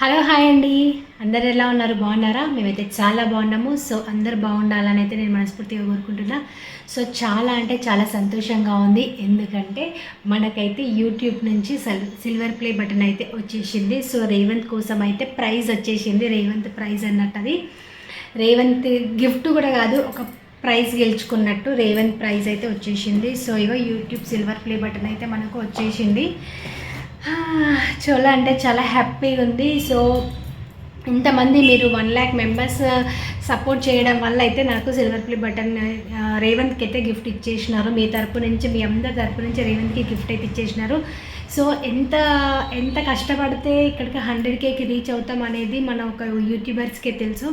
Hello hi అండి. అందరు ఎలా ఉన్నారు? బాగున్నారా? మేమైతే చాలా బాగున్నాము. సో అందరు బాగుండాలని అయితే నేను మనస్ఫూర్తిగా కోరుకుంటున్నా. సో చాలా అంటే చాలా సంతోషంగా ఉంది. ఎందుకంటే మనకైతే యూట్యూబ్ నుంచి సల్ సిల్వర్ ప్లే బటన్ అయితే వచ్చేసింది. సో రేవంత్ కోసం అయితే ప్రైజ్ వచ్చేసింది. రేవంత్ ప్రైజ్ అన్నట్టు అది రేవంత్ గిఫ్ట్ కూడా కాదు ఒక ప్రైజ్ గెలుచుకున్నట్టు రేవంత్ ప్రైజ్ అయితే వచ్చేసింది. సో ఇగో యూట్యూబ్ సిల్వర్ ప్లే బటన్ అయితే మనకు వచ్చేసింది. చాలా అంటే చాలా హ్యాపీగా ఉంది. సో ఇంతమంది మీరు వన్ ల్యాక్ మెంబర్స్ సపోర్ట్ చేయడం వల్ల అయితే నాకు సిల్వర్ ప్లే బటన్ రేవంత్కి అయితే గిఫ్ట్ ఇచ్చేసినారు. మీ తరపు నుంచి మీ అందరి తరపు నుంచి రేవంత్కి గిఫ్ట్ అయితే ఇచ్చేసినారు. సో ఎంత ఎంత కష్టపడితే ఇక్కడికి హండ్రెడ్ కేకి రీచ్ అవుతాం అనేది మన ఒక యూట్యూబర్స్కే తెలుసు.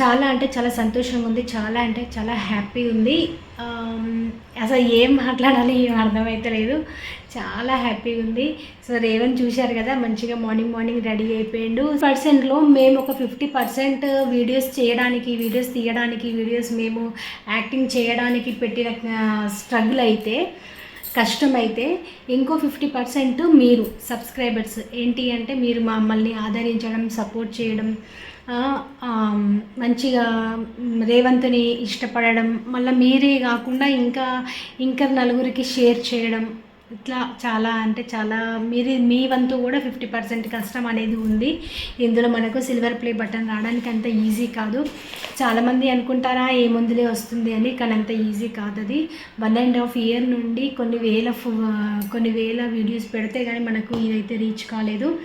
చాలా అంటే చాలా సంతోషంగా ఉంది చాలా అంటే చాలా హ్యాపీ ఉంది. అసలు ఏం మాట్లాడాలి ఏం అర్థమైతే లేదు. చాలా హ్యాపీగా ఉంది. సో రేవన్ చూశారు కదా మంచిగా మార్నింగ్ మార్నింగ్ రెడీ అయిపోయిండు. పర్సెంట్లో మేము ఒక ఫిఫ్టీ పర్సెంట్ వీడియోస్ చేయడానికి వీడియోస్ తీయడానికి వీడియోస్ మేము యాక్టింగ్ చేయడానికి పెట్టిన స్ట్రగుల్ అయితే కష్టమైతే ఇంకో ఫిఫ్టీ పర్సెంట్ మీరు సబ్స్క్రైబర్స్ ఏంటి అంటే మీరు మమ్మల్ని ఆదరించడం సపోర్ట్ చేయడం మంచిగా రేవంత్ని ఇష్టపడడం మళ్ళీ మీరే కాకుండా ఇంకా ఇంకా నలుగురికి షేర్ చేయడం ఇట్లా చాలా అంటే చాలా మీరు మీ వంతు కూడా ఫిఫ్టీ పర్సెంట్ కష్టం అనేది ఉంది. ఇందులో మనకు సిల్వర్ ప్లే బటన్ రావడానికి అంత ఈజీ కాదు. చాలామంది అనుకుంటారా ఏ ముందులే వస్తుంది అని కానీ అంత ఈజీ కాదు అది. వన్ అండ్ హాఫ్ ఇయర్ నుండి కొన్ని వేల ఫు- కొన్ని వేల వీడియోస్ పెడితే కానీ మనకు ఇదైతే రీచ్ కాలేదు.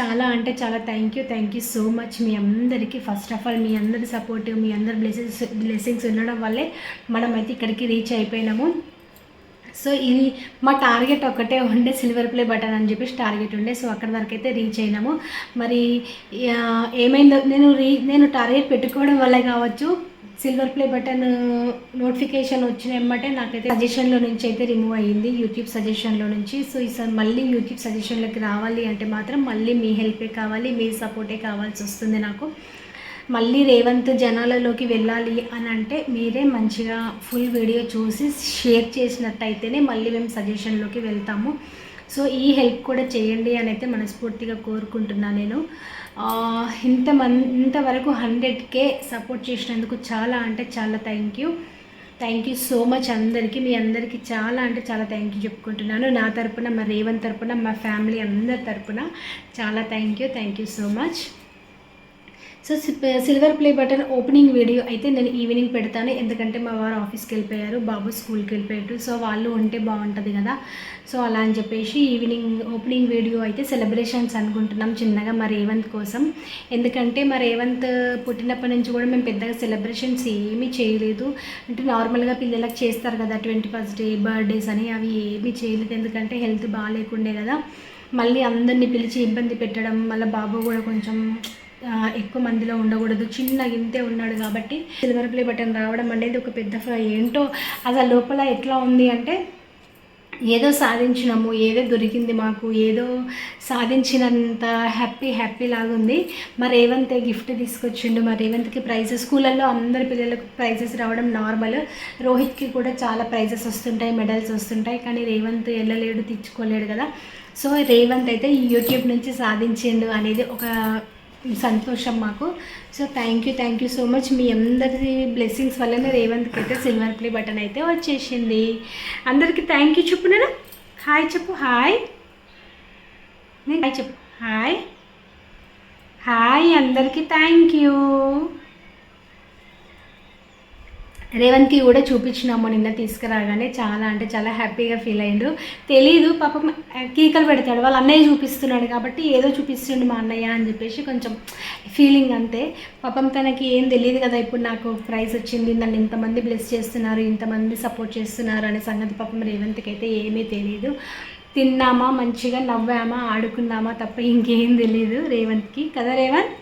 చాలా అంటే చాలా thank you thank you so much మీ అందరికీ. ఫస్ట్ ఆఫ్ ఆల్ మీ అందరి సపోర్ట్ మీ అందరి బ్లెస్సింగ్స్ బ్లెస్సింగ్స్ ఉండడం వల్లే మనం అయితే ఇక్కడికి రీచ్ అయిపోయినాము. సో ఇది మా టార్గెట్ ఒకటే ఉండే సిల్వర్ ప్లే బటన్ అని చెప్పేసి టార్గెట్ ఉండే. సో అక్కడ వరకు అయితే రీచ్ అయినాము. మరి ఏమైందో నేను రీ నేను టార్గెట్ పెట్టుకోవడం వల్ల కావచ్చు సిల్వర్ ప్లే బటన్ నోటిఫికేషన్ వచ్చిన వెంబటే నాకైతే సజెషన్లో నుంచి అయితే రిమూవ్ అయ్యింది యూట్యూబ్ సజెషన్లో నుంచి. సో ఈసారి మళ్ళీ యూట్యూబ్ సజెషన్లోకి రావాలి అంటే మాత్రం మళ్ళీ మీ హెల్పే కావాలి మీ సపోర్టే కావాల్సి వస్తుంది నాకు. మళ్ళీ రేవంత్ జనాలలోకి వెళ్ళాలి అని అంటే మీరే మంచిగా ఫుల్ వీడియో చూసి షేర్ చేసినట్టయితేనే మళ్ళీ మేము సజెషన్లోకి వెళ్తాము. సో ఈ హెల్ప్ కూడా చేయండి అని అయితే మనస్ఫూర్తిగా కోరుకుంటున్నాను నేను. ఇంత మన్ ఇంతవరకు హండ్రెడ్కే సపోర్ట్ చేసినందుకు చాలా అంటే చాలా thank you thank you so much అందరికీ మీ అందరికీ చాలా అంటే చాలా థ్యాంక్ యూ చెప్పుకుంటున్నాను. నా తరపున మా రేవంత్ తరపున మా ఫ్యామిలీ అందరి తరపున చాలా thank you thank you so much so silver play button opening video అయితే నేను ఈవినింగ్ పెడతాను. ఎందుకంటే మా వారు ఆఫీస్కి వెళ్ళిపోయారు బాబు స్కూల్కి వెళ్ళిపోయారు సో వాళ్ళు ఉంటే బాగుంటుంది కదా. సో అలా అని చెప్పేసి ఈవినింగ్ ఓపెనింగ్ వీడియో అయితే సెలబ్రేషన్స్ అనుకుంటున్నాం చిన్నగా మా రేవంత్ కోసం. ఎందుకంటే మా రేవంత్ పుట్టినప్పటి నుంచి కూడా మేము పెద్దగా సెలబ్రేషన్స్ ఏమీ చేయలేదు. అంటే నార్మల్గా పిల్లలకు చేస్తారు కదా ట్వంటీ ఫస్ట్ డే బర్త్డేస్ అని అవి ఏమీ చేయలేదు. ఎందుకంటే హెల్త్ బాగాలేకుండే కదా. మళ్ళీ అందరినీ పిలిచి ఇబ్బంది పెట్టడం మళ్ళీ బాబు కూడా కొంచెం ఎక్కువ మందిలో ఉండకూడదు. చిన్న ఇంతే ఉన్నాడు కాబట్టి సిల్వర్ ప్లే బటన్ రావడం అనేది ఒక పెద్ద ఫ- ఏంటో అసలు లోపల ఎట్లా ఉంది అంటే ఏదో సాధించినాము ఏదో దొరికింది మాకు ఏదో సాధించినంత హ్యాపీ హ్యాపీ లాగా ఉంది. మా రేవంత్ గిఫ్ట్ తీసుకొచ్చిండు మరి రేవంత్కి ప్రైజెస్. స్కూళ్ళల్లో అందరి పిల్లలకు ప్రైజెస్ రావడం నార్మల్ రోహిత్కి కూడా చాలా ప్రైజెస్ వస్తుంటాయి మెడల్స్ వస్తుంటాయి. కానీ రేవంత్ వెళ్ళలేడు తెచ్చుకోలేడు కదా. సో రేవంత్ అయితే ఈ యూట్యూబ్ నుంచి సాధించిండు అనేది ఒక సంతోషం మాకు. So thank you thank you so much మీ అందరి బ్లెస్సింగ్స్ వల్లనే రేవంత్కి అయితే సిల్వర్ ప్లే బటన్ అయితే వచ్చేసింది. అందరికీ థ్యాంక్ యూ చెప్పు నేను హాయ్ చెప్పు హాయ్ నేను హాయ్ చెప్పు హాయ్ హాయ్ అందరికీ థ్యాంక్ యూ రేవంత్కి కూడా చూపించినాము నిన్న తీసుకురాగానే చాలా అంటే చాలా హ్యాపీగా ఫీల్ అయ్యిండు తెలీదు పాపం కీకలు పెడతాడు. వాళ్ళ అన్నయ్య చూపిస్తున్నాడు కాబట్టి ఏదో చూపిస్తుండు మా అన్నయ్య అని చెప్పేసి కొంచెం ఫీలింగ్ అంతే. పాపం తనకి ఏం తెలియదు కదా ఇప్పుడు నాకు ప్రైజ్ వచ్చింది నన్ను ఇంతమంది బ్లెస్ చేస్తున్నారు ఇంతమంది సపోర్ట్ చేస్తున్నారు అనే సంగతి పాపం రేవంత్కి అయితే ఏమీ తెలియదు తిన్నామా మంచిగా నవ్వామా ఆడుకున్నామా తప్ప ఇంకేం తెలియదు రేవంత్కి. కదా రేవంత్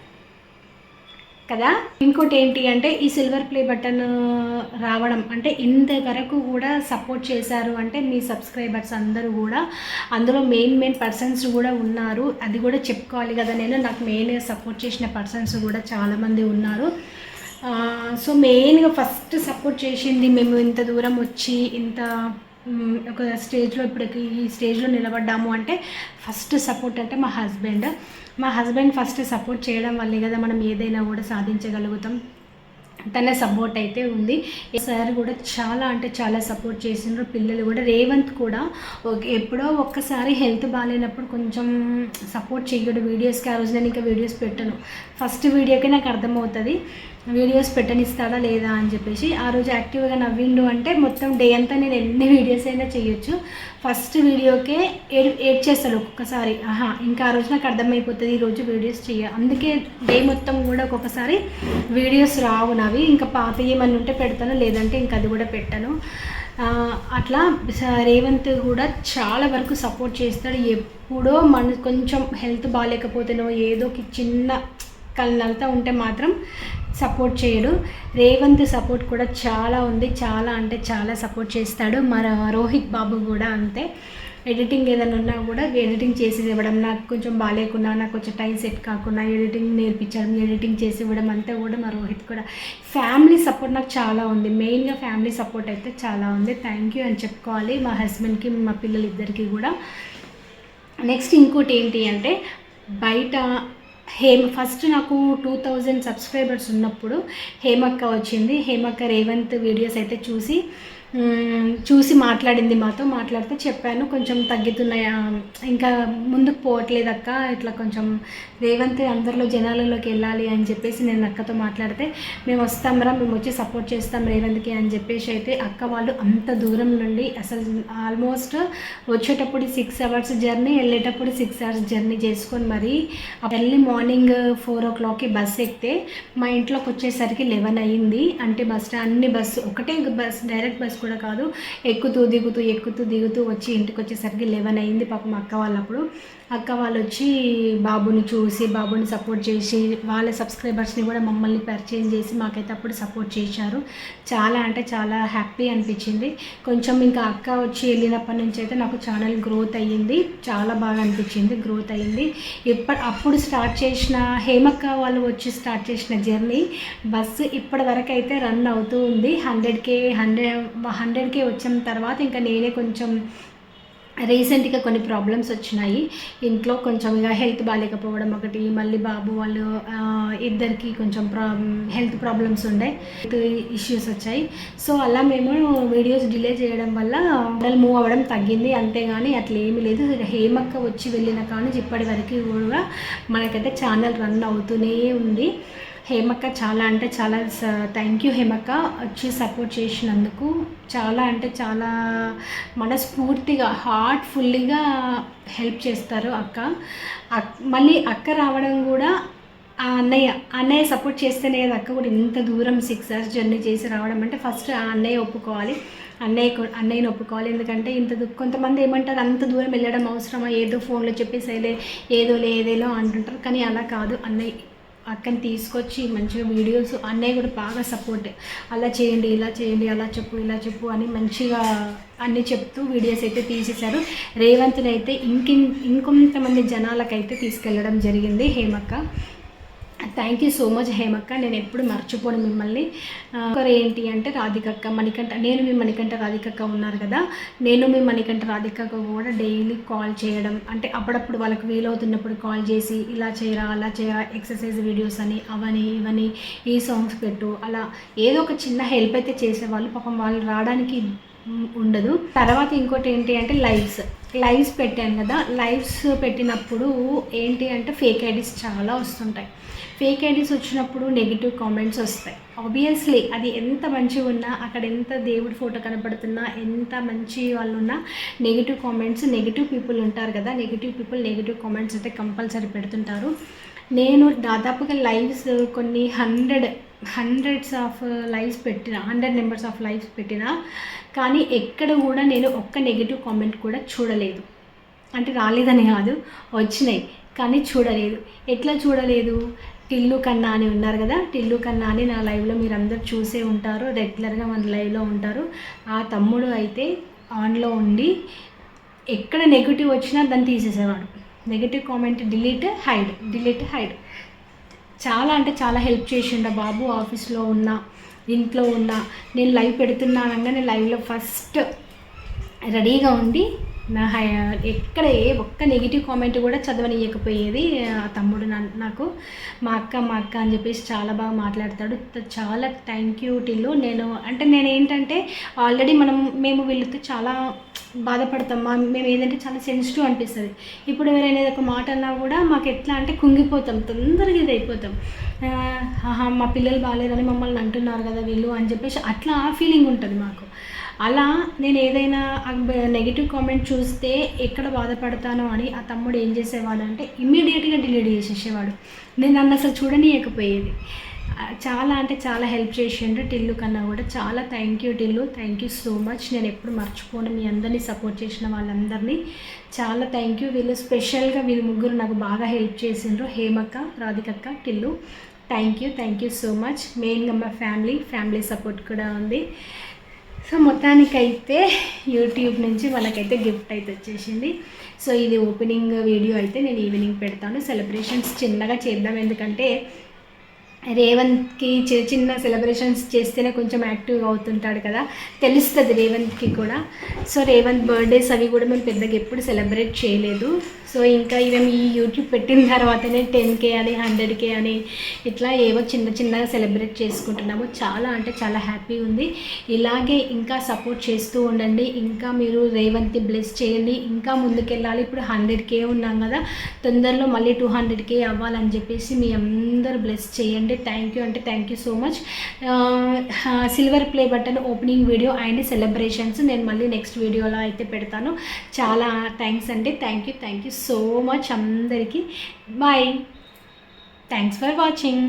కదా? ఇంకోటి ఏంటి అంటే ఈ సిల్వర్ ప్లే బటన్ రావడం అంటే ఇంతవరకు కూడా సపోర్ట్ చేశారు అంటే మీ సబ్స్క్రైబర్స్ అందరూ కూడా. అందులో మెయిన్ మెయిన్ పర్సన్స్ కూడా ఉన్నారు. అది కూడా చెప్పుకోవాలి కదా నేను. నాకు మెయిన్గా సపోర్ట్ చేసిన పర్సన్స్ కూడా చాలామంది ఉన్నారు. సో మెయిన్గా ఫస్ట్ సపోర్ట్ చేసింది మేము ఇంత దూరం వచ్చి ఇంత ఒక స్టేజ్లో ఇప్పటికి ఈ స్టేజ్లో నిలబడ్డాము అంటే ఫస్ట్ సపోర్ట్ అంటే మా హస్బెండ్ మా హస్బెండ్ ఫస్ట్ సపోర్ట్ చేయడం వల్లే కదా మనం ఏదైనా కూడా సాధించగలుగుతాం. తన సపోర్ట్ అయితే ఉంది. సార్ కూడా చాలా అంటే చాలా సపోర్ట్ చేసిండ్రు. పిల్లలు కూడా రేవంత్ కూడా ఎప్పుడో ఒక్కసారి హెల్త్ బాగాలేనప్పుడు కొంచెం సపోర్ట్ చేయడు. వీడియోస్కి ఆ రోజు నేను ఇంకా వీడియోస్ పెట్టను. ఫస్ట్ వీడియోకే నాకు అర్థమవుతుంది. వీడియోస్ పెట్టనిస్తాడా లేదా అని చెప్పేసి ఆ రోజు యాక్టివ్గా నవ్విండు అంటే మొత్తం డే అంతా నేను ఎన్ని వీడియోస్ అయినా చేయొచ్చు. ఫస్ట్ వీడియోకే ఏడ్ ఏడ్ చేస్తాడు ఒక్కొక్కసారి. ఆహా ఇంకా ఆ రోజు నాకు అర్థమైపోతుంది ఈ రోజు వీడియోస్ చేయ. అందుకే డే మొత్తం కూడా ఒక్కొక్కసారి వీడియోస్ రావు నావి ఇంకా పాత ఏమన్నా ఉంటే పెడతాను లేదంటే ఇంకా అది కూడా పెట్టాను. అట్లా స- రేవంత్ కూడా చాలా వరకు సపోర్ట్ చేస్తాడు. ఎప్పుడో మన కొంచెం హెల్త్ బాగాలేకపోతేనో ఏదో ఒక చిన్న కళ్ళంతా ఉంటే మాత్రం సపోర్ట్ చేయడు. రేవంత్ సపోర్ట్ కూడా చాలా ఉంది. చాలా అంటే చాలా సపోర్ట్ చేస్తాడు. మన రోహిత్ బాబు కూడా అంతే. ఎడిటింగ్ ఏదైనా ఉన్నా కూడా ఎడిటింగ్ చేసి ఇవ్వడం. నాకు కొంచెం బాగాలేకున్నా నాకు కొంచెం టైం సెట్ కాకుండా ఎడిటింగ్ నేర్పించడం ఎడిటింగ్ చేసి ఇవ్వడం అంతా కూడా మా రోహిత్ కూడా. ఫ్యామిలీ సపోర్ట్ నాకు చాలా ఉంది. మెయిన్గా ఫ్యామిలీ సపోర్ట్ అయితే చాలా ఉంది. థ్యాంక్ యూ అని చెప్పుకోవాలి మా హస్బెండ్కి మా పిల్లలిద్దరికీ కూడా. నెక్స్ట్ ఇంకోటి ఏంటి అంటే బయట హేమ ఫస్ట్ నాకు టూ థౌజండ్ సబ్స్క్రైబర్స్ ఉన్నప్పుడు హేమక్క వచ్చింది. హేమక్క రేవంత్ వీడియోస్ అయితే చూసి చూసి మాట్లాడింది మాతో మాట్లాడితే చెప్పాను కొంచెం తగ్గుతున్నాయా ఇంకా ముందుకు పోవట్లేదు అక్క ఇట్లా కొంచెం రేవంత్ అందరిలో జనాలలోకి వెళ్ళాలి అని చెప్పేసి నేను అక్కతో మాట్లాడితే మేము వస్తాంరా మేము వచ్చి సపోర్ట్ చేస్తాం రేవంత్కి అని చెప్పేసి అయితే అక్క వాళ్ళు అంత దూరం నుండి అసలు ఆల్మోస్ట్ వచ్చేటప్పుడు సిక్స్ అవర్స్ జర్నీ వెళ్ళేటప్పుడు సిక్స్ అవర్స్ జర్నీ చేసుకొని మరి ఎర్లీ మార్నింగ్ ఫోర్ ఓ క్లాక్కి బస్ ఎక్కితే మా ఇంట్లోకి వచ్చేసరికి లెవెన్ అయ్యింది. అంటే బస్ అన్ని బస్సు ఒకటే బస్ డైరెక్ట్ బస్ కూడా కాదు. ఎక్కుతూ దిగుతూ ఎక్కుతూ దిగుతూ వచ్చి ఇంటికి వచ్చేసరికి లెవెన్ అయింది. పాపం అక్క వాళ్ళప్పుడు. అక్క వాళ్ళు వచ్చి బాబుని చూసి బాబుని సపోర్ట్ చేసి వాళ్ళ సబ్స్క్రైబర్స్ని కూడా మమ్మల్ని పరిచయం చేసి మాకైతే అప్పుడు సపోర్ట్ చేశారు. చాలా అంటే చాలా హ్యాపీ అనిపించింది. కొంచెం ఇంకా అక్క వచ్చి వెళ్ళినప్పటి నుంచి అయితే నాకు ఛానల్ గ్రోత్ అయ్యింది. చాలా బాగా అనిపించింది గ్రోత్ అయ్యింది. ఇప్పటి అప్పుడు స్టార్ట్ చేసిన హేమక్క వాళ్ళు వచ్చి స్టార్ట్ చేసిన జర్నీ బస్సు ఇప్పటి వరకు అయితే రన్ అవుతూ ఉంది. హండ్రెడ్కే హండ్రెడ్ హండ్రెడ్కే వచ్చిన తర్వాత ఇంకా నేనే కొంచెం రీసెంట్గా కొన్ని ప్రాబ్లమ్స్ వచ్చినాయి. ఇంట్లో కొంచెం ఇక హెల్త్ బాగాలేకపోవడం ఒకటి మళ్ళీ బాబు వాళ్ళు ఇద్దరికి కొంచెం ప్రా హెల్త్ ప్రాబ్లమ్స్ ఉండే ఇష్యూస్ వచ్చాయి. సో అలా మేము వీడియోస్ డిలే చేయడం వల్ల మోడల్ మూవ్ అవ్వడం తగ్గింది. అంతేగాని అట్లా ఏమీ లేదు. హేమక్క వచ్చి వెళ్ళిన కానీ ఇప్పటి వరకు కూడా మనకైతే ఛానల్ రన్ అవుతూనే ఉంది. హేమక్క చాలా అంటే చాలా థ్యాంక్ యూ హేమక్క వచ్చి సపోర్ట్ చేసినందుకు. చాలా అంటే చాలా మనస్ఫూర్తిగా హార్ట్ఫుల్లీగా హెల్ప్ చేస్తారు అక్క. అక్- మళ్ళీ అక్క రావడం కూడా ఆ అన్నయ్య అన్నయ్య సపోర్ట్ చేస్తేనే కదా అక్క కూడా ఇంత దూరం సిక్స్ అవర్స్ జర్నీ చేసి రావడం అంటే ఫస్ట్ ఆ అన్నయ్య ఒప్పుకోవాలి. అన్నయ్య కొ- అన్నయ్యని ఒప్పుకోవాలి. ఎందుకంటే ఇంత దూ- కొంతమంది ఏమంటారు అంత దూరం వెళ్ళడం అవసరమా? ఏదో ఫోన్లో చెప్పేసేలే ఏదో లేదేలో అంటుంటారు. కానీ అలా కాదు. అన్నయ్య అక్కని తీసుకొచ్చి మంచిగా వీడియోస్ అన్నయ్య కూడా బాగా సపోర్ట్ అలా చేయండి ఇలా చేయండి అలా చెప్పు ఇలా చెప్పు అని మంచిగా అన్నీ చెప్తూ వీడియోస్ అయితే తీసేశారు. రేవంత్ని అయితే ఇంకిం ఇంకొంతమంది జనాలకైతే తీసుకెళ్ళడం జరిగింది హేమక్క. థ్యాంక్ యూ సో మచ్ హేమక్క నేను ఎప్పుడు మర్చిపోను మిమ్మల్ని. ఒకరు ఏంటి అంటే రాధికక్క మణికంఠ. నేను మీ మణికంఠ రాధికక్క ఉన్నారు కదా. నేను మీ మణికంఠ రాధికక్క కూడా డైలీ కాల్ చేయడం. అంటే అప్పుడప్పుడు వాళ్ళకి వీలవుతున్నప్పుడు కాల్ చేసి ఇలా చేయరా అలా చేయరా ఎక్సర్సైజ్ వీడియోస్ అని అవని ఇవని ఈ సాంగ్స్ పెట్టు. అలా ఏదో ఒక చిన్న హెల్ప్ అయితే చేసేవాళ్ళు. పాపం వాళ్ళు రావడానికి ఉండదు. తర్వాత ఇంకోటి ఏంటి అంటే లైవ్స్. లైవ్స్ పెట్టాను కదా లైవ్స్ పెట్టినప్పుడు ఏంటి అంటే ఫేక్ ఐడీస్ చాలా వస్తుంటాయి. ఫేక్ ఐడీస్ వచ్చినప్పుడు నెగిటివ్ కామెంట్స్ వస్తాయి. ఆబ్వియస్లీ అది ఎంత మంచిగా ఉన్నా అక్కడ ఎంత దేవుడి ఫోటో కనపడుతున్నా ఎంత మంచి వాళ్ళు ఉన్నా నెగిటివ్ కామెంట్స్ నెగిటివ్ పీపుల్ ఉంటారు కదా నెగిటివ్ పీపుల్ నెగిటివ్ కామెంట్స్ అయితే కంపల్సరీ పెడుతుంటారు. నేను దాదాపుగా లైవ్స్ కొన్ని హండ్రెడ్ హండ్రెడ్స్ ఆఫ్ లైవ్స్ పెట్టిన హండ్రెడ్ నెంబర్స్ ఆఫ్ లైవ్స్ పెట్టిన కానీ ఎక్కడ కూడా నేను ఒక్క నెగిటివ్ కామెంట్ కూడా చూడలేదు. అంటే రాలేదని కాదు వచ్చినాయి కానీ చూడలేదు. ఎట్లా చూడలేదు? టిల్లు కన్నా అని ఉన్నారు కదా టిల్లు కన్నా అని నా లైవ్లో మీరు అందరు చూసే ఉంటారు రెగ్యులర్గా మన లైవ్లో ఉంటారు. ఆ తమ్ముడు అయితే ఆన్లో ఉండి ఎక్కడ నెగిటివ్ వచ్చినా దాన్ని తీసేసేవాడు. Negative comment delete hide delete hide చాలా అంటే చాలా హెల్ప్ చేసిండ బాబు ఆఫీస్లో ఉన్నా ఇంట్లో ఉన్న. నేను లైవ్ పెడుతున్నానంగా నేను లైవ్లో ఫస్ట్ రెడీగా ఉండి నా హై ఎక్కడ ఏ ఒక్క నెగిటివ్ కామెంట్ కూడా చదవనియకపోయేది ఆ తమ్ముడు నాకు. మా అక్క మా అక్క అని చెప్పేసి చాలా బాగా మాట్లాడతాడు. చాలా థ్యాంక్ యూ టిల్లు. నేను అంటే నేను ఏంటంటే ఆల్రెడీ మనం మేము వీళ్ళతో చాలా బాధపడతాం. మా మేము ఏదంటే చాలా సెన్సిటివ్ అనిపిస్తుంది. ఇప్పుడు ఎవరైనా ఏదో ఒక మాట అన్నా కూడా మాకు ఎట్లా అంటే కుంగిపోతాం. తొందరగా ఇది అయిపోతాం. మా పిల్లలు బాగాలేదని మమ్మల్ని అంటున్నారు కదా వీళ్ళు అని చెప్పేసి అట్లా ఆ ఫీలింగ్ ఉంటుంది మాకు. అలా నేను ఏదైనా నెగిటివ్ కామెంట్ చూస్తే ఎక్కడ బాధపడతానో అని ఆ తమ్ముడు ఏం చేసేవాడు అంటే ఇమ్మీడియట్గా డిలీట్ చేసేసేవాడు. నేను నన్ను అసలు చూడనీయకపోయేది. చాలా అంటే చాలా హెల్ప్ చేసిండు టిల్లు కన్నా కూడా. చాలా thank you Tillu. Thank you so much నేను ఎప్పుడు మర్చిపోను మీ అందరినీ సపోర్ట్ చేసిన వాళ్ళందరినీ. చాలా థ్యాంక్ యూ వీళ్ళు స్పెషల్గా వీళ్ళు ముగ్గురు నాకు బాగా హెల్ప్ చేసిండ్రు. హేమక్క రాధికక్క Tillu. Thank you thank you so much మెయిన్గా మా ఫ్యామిలీ ఫ్యామిలీ సపోర్ట్ కూడా ఉంది. సో మొత్తానికైతే యూట్యూబ్ నుంచి మనకైతే గిఫ్ట్ అయితే వచ్చేసింది. సో ఇది ఓపెనింగ్ వీడియో అయితే నేను ఈవినింగ్ పెడతాను. సెలబ్రేషన్స్ చిన్నగా చేద్దాం. ఎందుకంటే రేవంత్కి చిన్న చిన్న సెలబ్రేషన్స్ చేస్తేనే కొంచెం యాక్టివ్గా అవుతుంటాడు కదా. తెలుస్తుంది రేవంత్కి కూడా. సో రేవంత్ బర్త్డేస్ అవి కూడా మేము పెద్దగా ఎప్పుడు సెలబ్రేట్ చేయలేదు. సో ఇంకా ఇవేమి ఈ యూట్యూబ్ పెట్టిన తర్వాతనే టెన్ కే అని హండ్రెడ్ కే అని ఇట్లా ఏవో చిన్న చిన్నగా సెలబ్రేట్ చేసుకుంటున్నాము. చాలా అంటే చాలా హ్యాపీ ఉంది. ఇలాగే ఇంకా సపోర్ట్ చేస్తూ ఉండండి. ఇంకా మీరు రేవంత్ని బ్లెస్ చేయండి. ఇంకా ముందుకెళ్ళాలి. ఇప్పుడు హండ్రెడ్ కే ఉన్నాం కదా. తొందరలో మళ్ళీ టూ హండ్రెడ్ కే అవ్వాలని చెప్పేసి మీ అందరూ బ్లెస్ చేయండి. థ్యాంక్ యూ అంటే thank you so much silver play button opening video and celebrations నేను మళ్ళీ నెక్స్ట్ వీడియోలో అయితే పెడతాను. చాలా థ్యాంక్స్ అండి. Thank you thank you so much అందరికీ. Bye thanks for watching